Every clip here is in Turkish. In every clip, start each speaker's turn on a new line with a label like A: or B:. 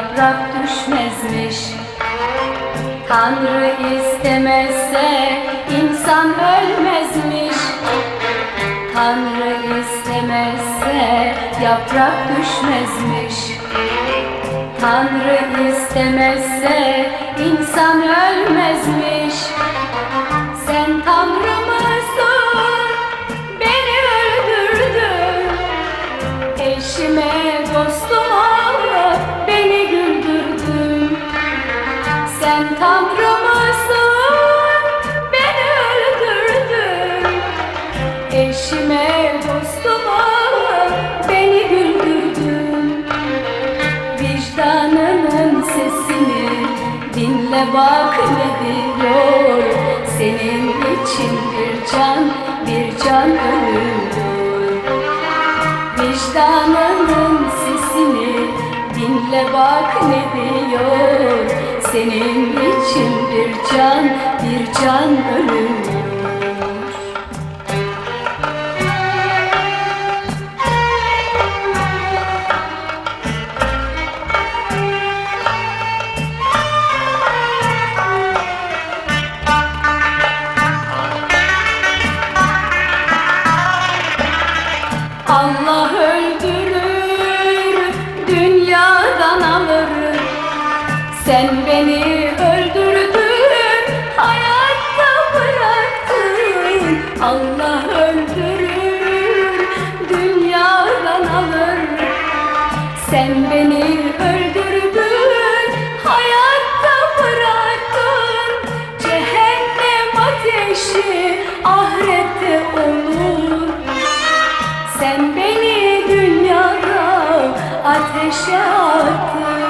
A: yaprak düşmezmiş. Tanrı istemezse insan ölmezmiş. Tanrı istemezse yaprak düşmezmiş. Tanrı istemezse insan ölmezmiş. Sen Tanrı mısın? Beni öldürdün. Eşime dostum Sen Tanrı mısın? Beni öldürdün Eşime dostuma beni güldürdün. Vicdanının sesini dinle bak ne diyor. Senin için bir can, bir can ölüyor Vicdanının Senin için bir can, bir can ölüyor Allah öldürür, dünyadan alır. Sen beni öldürdün, hayatta bıraktın. Allah öldürür, dünyadan alır. Sen beni öldürdün, hayatta bıraktın. Cehennem ateşi ahirette olur. Sen beni dünyada ateşe attın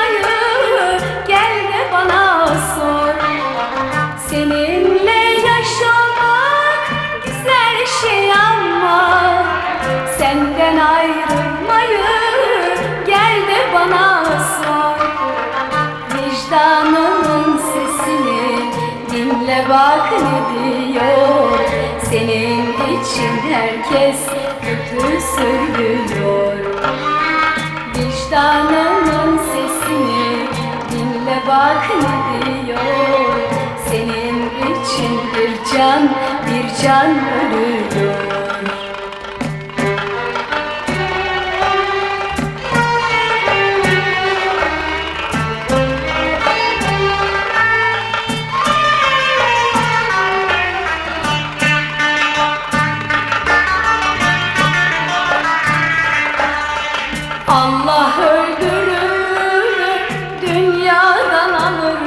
A: Vicdanının sesini dinle bak ne diyor. Senin için herkes kötü söylüyor. Vicdanının sesini dinle bak ne diyor. Senin için bir can, bir can ölüyor Allah öldürür, dünyadan alır.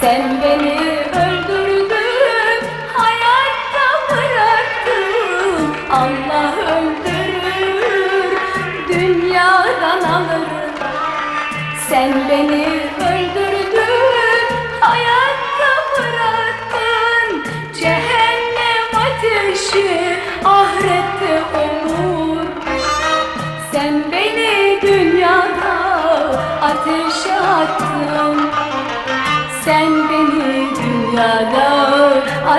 A: Sen beni öldürdün, hayatta bıraktın. Allah öldürür, dünyadan alır. Sen beni